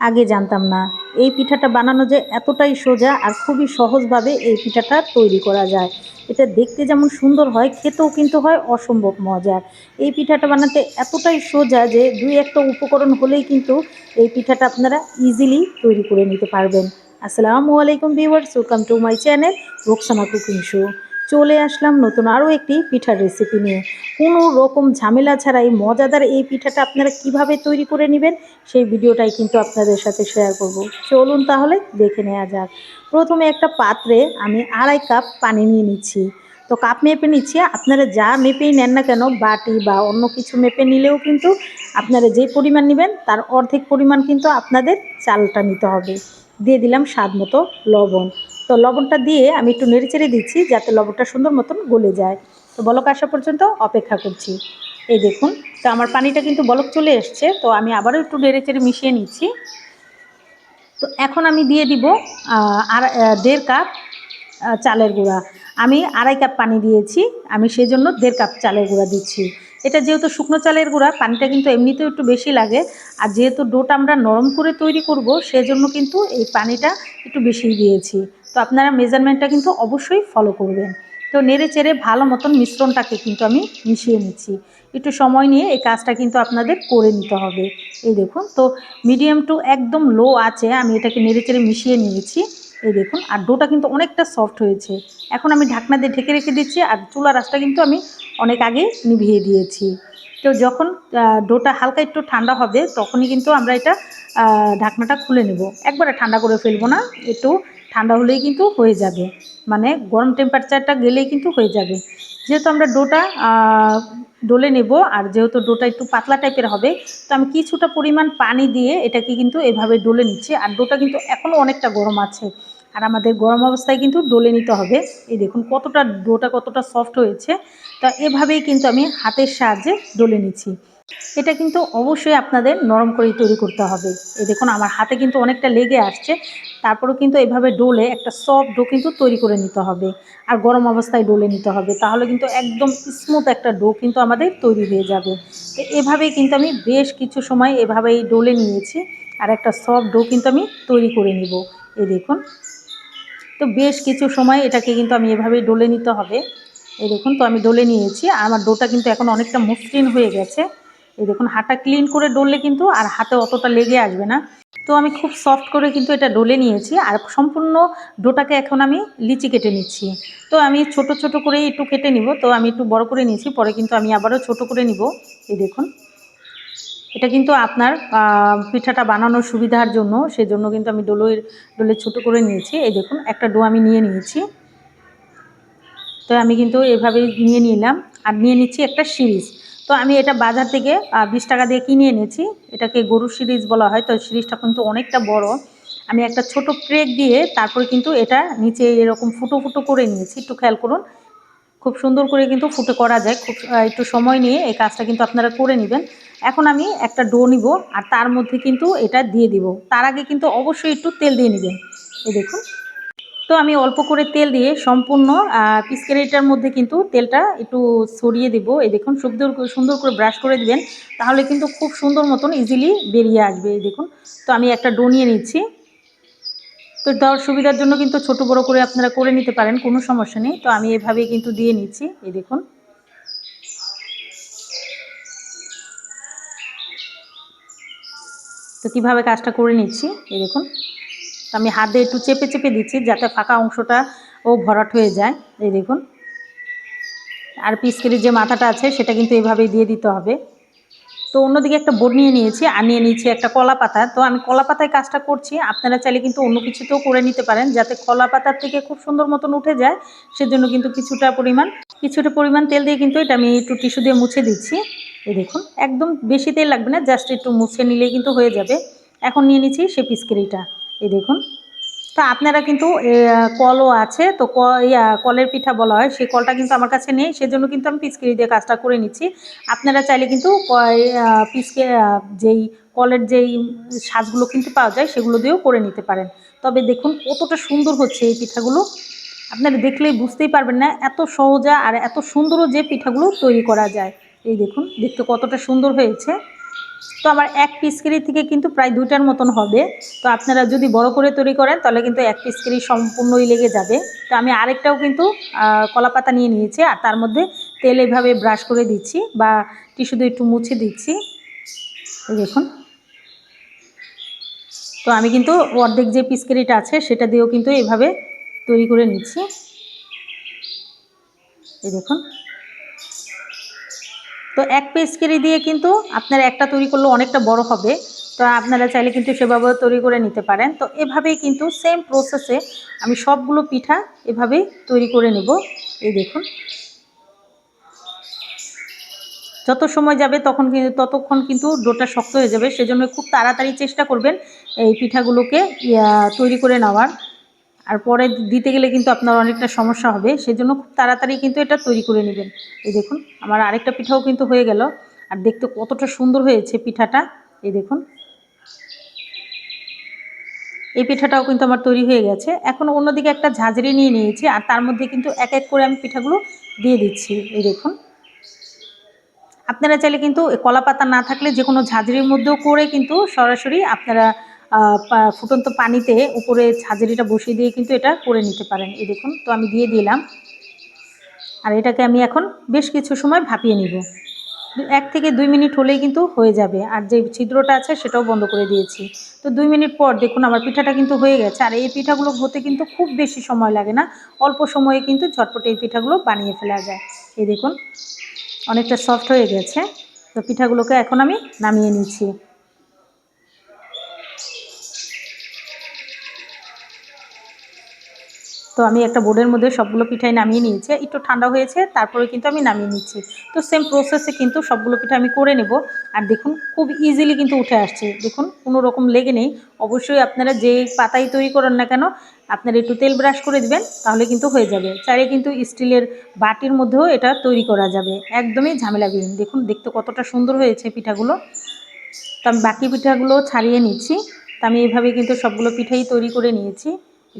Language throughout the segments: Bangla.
আগে জানতাম না। এই পিঠাটা বানানো যে এতটাই সোজা আর খুবই সহজভাবে এই পিঠাটা তৈরি করা যায়। এটা দেখতে যেমন সুন্দর হয়, খেতেও কিন্তু হয় অসম্ভব মজার এই পিঠাটা বানাতে এতটাই সোজা যে দুই একটা উপকরণ হলেই কিন্তু এই পিঠাটা আপনারা ইজিলি তৈরি করে নিতে পারবেন। আসসালামু আলাইকুম viewers welcome to my channel Roksana cooking show চলে আসলাম নতুন আরও একটি পিঠার রেসিপি নিয়ে। কোনো রকম ঝামেলা ছাড়াই মজাদার এই পিঠাটা আপনারা কীভাবে তৈরি করে নেবেন, সেই ভিডিওটাই কিন্তু আপনাদের সাথে শেয়ার করব। চলুন তাহলে দেখে নেওয়া যাক। প্রথমে একটা পাত্রে আমি আড়াই কাপ পানি নিয়ে নিচ্ছি। তো কাপ মেপে নিচ্ছি, আপনারা যা মেপেই নেন না কেন, বাটি বা অন্য কিছু মেপে নিলেও কিন্তু আপনারা যে পরিমাণ নেবেন, তার অর্ধেক পরিমাণ কিন্তু আপনাদের চালটা নিতে হবে। দিয়ে দিলাম স্বাদ মতো লবণ। তো লবণটা দিয়ে আমি একটু নেড়েচেড়ে দিচ্ছি যাতে লবণটা সুন্দর মতন গলে যায়। তো বলক আসা পর্যন্ত অপেক্ষা করছি। এই দেখুন, তো আমার পানিটা কিন্তু বলক চলে এসছে, তো আমি আবারও একটু নেড়েচেড়ে মিশিয়ে নিচ্ছি। তো এখন আমি দিয়ে দিব আর দেড় কাপ চালের গুঁড়া। আমি আড়াই কাপ পানি দিয়েছি, আমি সেই জন্য দেড় কাপ চালের গুঁড়া দিচ্ছি। এটা যেহেতু শুকনো চালের গুঁড়া, পানিটা কিন্তু এমনিতেও একটু বেশি লাগে। আর যেহেতু ডোটা আমরা নরম করে তৈরি করব, সেজন্য কিন্তু এই পানিটা একটু বেশিই দিয়েছি। তো আপনারা মেজারমেন্টটা কিন্তু অবশ্যই ফলো করবেন। তো নেড়ে চেড়ে ভালো মতন মিশ্রণটাকে কিন্তু আমি মিশিয়ে নিচ্ছি। একটু সময় নিয়ে এই কাজটা কিন্তু আপনাদের করে নিতে হবে। এই দেখুন, তো মিডিয়াম টু একদম লো আছে, আমি এটাকে নেড়ে চেড়ে মিশিয়ে নিয়েছি। এই দেখুন, আর ডোটা কিন্তু অনেকটা সফট হয়েছে। এখন আমি ঢাকনা দিয়ে ঢেকে রেখে দিচ্ছি, আর চুলা রাসটা কিন্তু আমি অনেক আগে নিভিয়ে দিয়েছি। তো যখন ডোটা হালকা একটু ঠান্ডা হবে, তখনই কিন্তু আমরা এটা ঢাকনাটা খুলে নেব। একবারে ঠান্ডা করে ফেলব না, একটু ঠান্ডা হলেই কিন্তু হয়ে যাবে। মানে গরম টেম্পারেচারটা গেলেই কিন্তু হয়ে যাবে। যেহেতু আমরা ডোটা ডলে নেব, আর যেহেতু ডোটা একটু পাতলা টাইপের হবে, তো আমি কিছুটা পরিমাণ পানি দিয়ে এটাকে কিন্তু এভাবে ডলে নিচ্ছি। আর ডোটা কিন্তু এখনও অনেকটা গরম আছে। আর আমাদের গরম অবস্থায় কিন্তু ডলে নিতে হবে। এই দেখুন কতটা ডোটা কতটা সফট হয়েছে। তা এভাবেই কিন্তু আমি হাতের সাহায্যে ডলে নিচ্ছি। এটা কিন্তু অবশ্যই আপনাদের নরম করেই তৈরি করতে হবে। এই দেখুন, আমার হাতে কিন্তু অনেকটা লেগে আসছে। তারপরেও কিন্তু এভাবে ডোলে একটা সফট ডো কিন্তু তৈরি করে নিতে হবে। আর গরম অবস্থায় ডোলে নিতে হবে। তাহলে কিন্তু একদম স্মুথ একটা ডো কিন্তু আমাদের তৈরি হয়ে যাবে। তো এভাবেই কিন্তু আমি বেশ কিছু সময় এভাবেই ডোলে নিয়েছি। আর একটা সফট ডো কিন্তু আমি তৈরি করে নিব। এই দেখুন। তো বেশ কিছু সময় এটাকে কিন্তু আমি এভাবেই ডলে নিতে হবে। এই দেখুন, তো আমি ডলে নিয়েছি। আমার ডোটা কিন্তু এখন অনেকটা মসৃণ হয়ে গেছে। এই দেখুন, হাতটা ক্লিন করে ডললে কিন্তু আর হাতে অতটা লেগে আসবে না। তো আমি খুব সফট করে কিন্তু এটা ডলে নিয়েছি আর সম্পূর্ণ ডোটাকে এখন আমি লিচি কেটে নিচ্ছি। তো আমি ছোট ছোট করে একটু কেটে নিব, তো আমি একটু বড় করে নিয়েছি, পরে কিন্তু আমি আবারও ছোট করে নিব। এই দেখুন, এটা কিন্তু আপনার পিঠাটা বানানোর সুবিধার জন্য, সেজন্য কিন্তু আমি ডোলের ডোলে ছোট করে নিয়েছি। এই দেখুন, একটা ডো আমি নিয়ে নিয়েছি। তো আমি কিন্তু এভাবেই নিয়ে নিলাম। আর নিয়ে নিচ্ছি একটা সিরিজ। তো আমি এটা বাজার থেকে বিশ টাকা দিয়ে কিনে এনেছি। এটাকে গরু সিরিজ বলা হয়, তো সিরিজটা কিন্তু অনেকটা বড়। আমি একটা ছোট ক্রেক দিয়ে তারপরে কিন্তু এটা নিচে এরকম ফুটো ফুটো করে নিয়েছি। একটু খেয়াল করুন, খুব সুন্দর করে কিন্তু ফুটে করা যায়। খুব একটু সময় নিয়ে এই কাজটা কিন্তু আপনারা করে নেবেন। এখন আমি একটা ডো নিব আর তার মধ্যে কিন্তু এটা দিয়ে দিব। তার আগে কিন্তু অবশ্যই একটু তেল দিয়ে নেবেন। এই দেখুন। তো আমি অল্প করে তেল দিয়ে সম্পূর্ণ পিসকেরিটার মধ্যে কিন্তু তেলটা একটু ছড়িয়ে দেবো। এই দেখুন, সুন্দর সুন্দর করে ব্রাশ করে দিবেন, তাহলে কিন্তু খুব সুন্দর মতন ইজিলি বেরিয়ে আসবে, এই দেখুন। তো আমি একটা ডো নিয়ে নিচ্ছি। তো দেওয়ার সুবিধার জন্য কিন্তু ছোট বড় করে আপনারা করে নিতে পারেন, কোনো সমস্যা নেই। তো আমি এভাবেই কিন্তু দিয়ে নিচ্ছি, এই দেখুন। তো কীভাবে কাজটা করে নিচ্ছি, এই দেখুন। আমি হাত দিয়ে একটু চেপে চেপে দিচ্ছি যাতে ফাঁকা অংশটা ও ভরাট হয়ে যায়। এই দেখুন। আর পিসকেরির যে মাথাটা আছে, সেটা কিন্তু এভাবেই দিয়ে দিতে হবে। তো অন্যদিকে একটা বোর্ড নিয়ে নিয়েছি, আর নিয়ে নিয়েছি একটা কলা পাতা। তো আমি কলা পাতায় কাজটা করছি, আপনারা চাইলে কিন্তু অন্য কিছুতেও করে নিতে পারেন, যাতে কলা পাতার থেকে খুব সুন্দর মতন উঠে যায়, সেজন্য কিন্তু কিছুটা পরিমাণ কিছুটা পরিমাণ তেল দিয়ে কিন্তু এটা আমি একটু টিস্যু দিয়ে মুছে দিচ্ছি। এই দেখুন, একদম বেশি তেল লাগবে না, জাস্ট একটু মুছে নিলেই কিন্তু হয়ে যাবে। এখন নিয়ে নিচ্ছি সে পিসকেরিটা এই দেখুন। তো আপনারা কিন্তু কলও আছে, তো কলের পিঠা বলা হয়, সেই কলটা কিন্তু আমার কাছে নেই, সেজন্য কিন্তু আমি পিচকিরি দিয়ে কাজটা করে নিচ্ছি। আপনারা চাইলে কিন্তু পিচকে যেই কলের যেই সাজগুলো কিন্তু পাওয়া যায়, সেগুলো দিয়েও করে নিতে পারেন। তবে দেখুন, কতটা সুন্দর হচ্ছে এই পিঠাগুলো। আপনারা দেখলেই বুঝতেই পারবেন না, এত সহজা আর এত সুন্দরও যে পিঠাগুলো তৈরি করা যায়। এই দেখুন, দেখতে কতটা সুন্দর হয়েছে। তো আমার এক পিস কেরি থেকে কিন্তু প্রায় দুটার মতন হবে। তো আপনারা যদি বড় করে তৈরি করেন, তাহলে কিন্তু এক পিস কেরি সম্পূর্ণই লেগে যাবে। তো আমি আরেকটাও কিন্তু কলা পাতা নিয়ে নিয়েছি, আর তার মধ্যে তেল এভাবে ব্রাশ করে দিচ্ছি বা টিস্যু দিয়ে একটু মুছে দিচ্ছি। দেখুন। তো আমি কিন্তু অর্ধেক যে পিসকারিটা আছে, সেটা দিয়েও কিন্তু এভাবে তৈরি করে নিচ্ছি। এই দেখুন। তো এক পিসকারি দিয়ে কিন্তু আপনার একটা তৈরি করলে অনেকটা বড় হবে। তো আপনারা চাইলে কিন্তু সেভাবেও তৈরি করে নিতে পারেন। তো এভাবেই কিন্তু সেম প্রসেসে আমি সবগুলো পিঠা এভাবেই তৈরি করে নেব। এই দেখুন। যত সময় যাবে তখন কিন্তু ততক্ষণ কিন্তু ডোটা শক্ত হয়ে যাবে। সেজন্য খুব তাড়াতাড়ি চেষ্টা করবেন এই পিঠাগুলোকে তৈরি করে নেওয়ার। আর পরে দিতে গেলে কিন্তু আপনার অনেকটা সমস্যা হবে। সেজন্য খুব তাড়াতাড়ি কিন্তু এটা তৈরি করে নেবেন। এই দেখুন, আমার আরেকটা পিঠাও কিন্তু হয়ে গেল। আর দেখতে কতটা সুন্দর হয়েছে পিঠাটা। এই দেখুন। এই পিঠাটাও কিন্তু আমার তৈরি হয়ে গেছে। এখন অন্যদিকে একটা ঝাঁঝরি নিয়ে নিয়েছি, আর তার মধ্যে কিন্তু এক এক করে আমি পিঠাগুলো দিয়ে দিচ্ছি। এই দেখুন। আপনারা চাইলে কিন্তু কলা পাতা না থাকলে যে কোনো ঝাঁঝরির মধ্যেও করে কিন্তু সরাসরি আপনারা ফুটন্ত পানিতে উপরে ঝাঁঝরিটা বসিয়ে দিয়ে কিন্তু এটা করে নিতে পারেন। এই দেখুন, তো আমি দিয়ে দিলাম। আর এটাকে আমি এখন বেশ কিছু সময় ভাপিয়ে নিব। এক থেকে দুই মিনিট হলেই কিন্তু হয়ে যাবে। আর যে ছিদ্রটা আছে সেটাও বন্ধ করে দিয়েছি। তো দুই মিনিট পর দেখুন, আমার পিঠাটা কিন্তু হয়ে গেছে। আর এই পিঠাগুলো হতে কিন্তু খুব বেশি সময় লাগে না। অল্প সময়ে কিন্তু ঝটপট এই পিঠাগুলো বানিয়ে ফেলা যায়। এই দেখুন, অনেকটা সফট হয়ে গেছে। তো পিঠাগুলোকে এখন আমি নামিয়ে নিচ্ছি। তো আমি একটা বোর্ডের মধ্যে সবগুলো পিঠাই নামিয়ে নিয়েছি। একটু ঠান্ডা হয়েছে, তারপরে কিন্তু আমি নামিয়ে নিচ্ছি। তো সেম প্রসেসে কিন্তু সবগুলো পিঠা আমি করে নেব। আর দেখুন, খুব ইজিলি কিন্তু উঠে আসছে। দেখুন, কোনো রকম লেগে নেই। অবশ্যই আপনারা যে পাতাই তৈরি করেন না কেন, আপনারা একটু তেল ব্রাশ করে দেবেন, তাহলে কিন্তু হয়ে যাবে। চাইলে কিন্তু স্টিলের বাটির মধ্যেও এটা তৈরি করা যাবে। একদমই ঝামেলাবিহীন। দেখুন, দেখতে কতটা সুন্দর হয়েছে পিঠাগুলো। তো আমি বাকি পিঠাগুলো ছাড়িয়ে নিচ্ছি। তো আমি এইভাবে কিন্তু সবগুলো পিঠাই তৈরি করে নিয়েছি।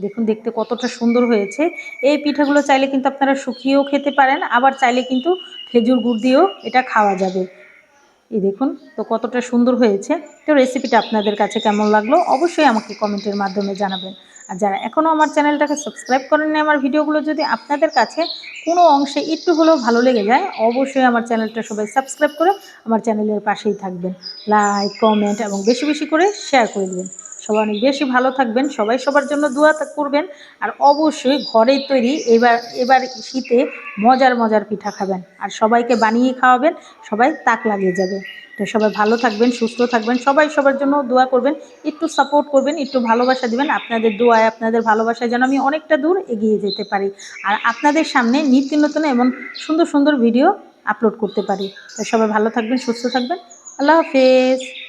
দেখুন, দেখতে কতটা সুন্দর হয়েছে। এই পিঠাগুলো চাইলে কিন্তু আপনারা শুকিয়েও খেতে পারেন, আবার চাইলে কিন্তু খেজুর গুড় দিয়েও এটা খাওয়া যাবে। এই দেখুন, তো কতটা সুন্দর হয়েছে। তো রেসিপিটা আপনাদের কাছে কেমন লাগল অবশ্যই আমাকে কমেন্টের মাধ্যমে জানাবেন। আর যারা এখনও আমার চ্যানেলটাকে সাবস্ক্রাইব করেননি, আমার ভিডিওগুলো যদি আপনাদের কাছে কোনো অংশে একটু হলেও ভালো লেগে যায়, অবশ্যই আমার চ্যানেলটা সবাই সাবস্ক্রাইব করে আমার চ্যানেলের পাশেই থাকবেন। লাইক কমেন্ট এবং বেশি বেশি করে শেয়ার করে দেবেন। সবাই অনেক বেশি ভালো থাকবেন। সবাই সবার জন্য দোয়া করবেন। আর অবশ্যই ঘরের তৈরি এবার এবার শীতে মজার মজার পিঠা খাবেন। আর সবাইকে বানিয়ে খাওয়াবেন, সবাই তাক লাগিয়ে যাবে। তো সবাই ভালো থাকবেন, সুস্থ থাকবেন, সবাই সবার জন্য দোয়া করবেন। একটু সাপোর্ট করবেন, একটু ভালোবাসা দিবেন। আপনাদের দোয়ায়, আপনাদের ভালোবাসায় যেন আমি অনেকটা দূর এগিয়ে যেতে পারি। আর আপনাদের সামনে নিত্য নতুন এমন সুন্দর সুন্দর ভিডিও আপলোড করতে পারি। তো সবাই ভালো থাকবেন, সুস্থ থাকবেন। আল্লাহ হাফেজ।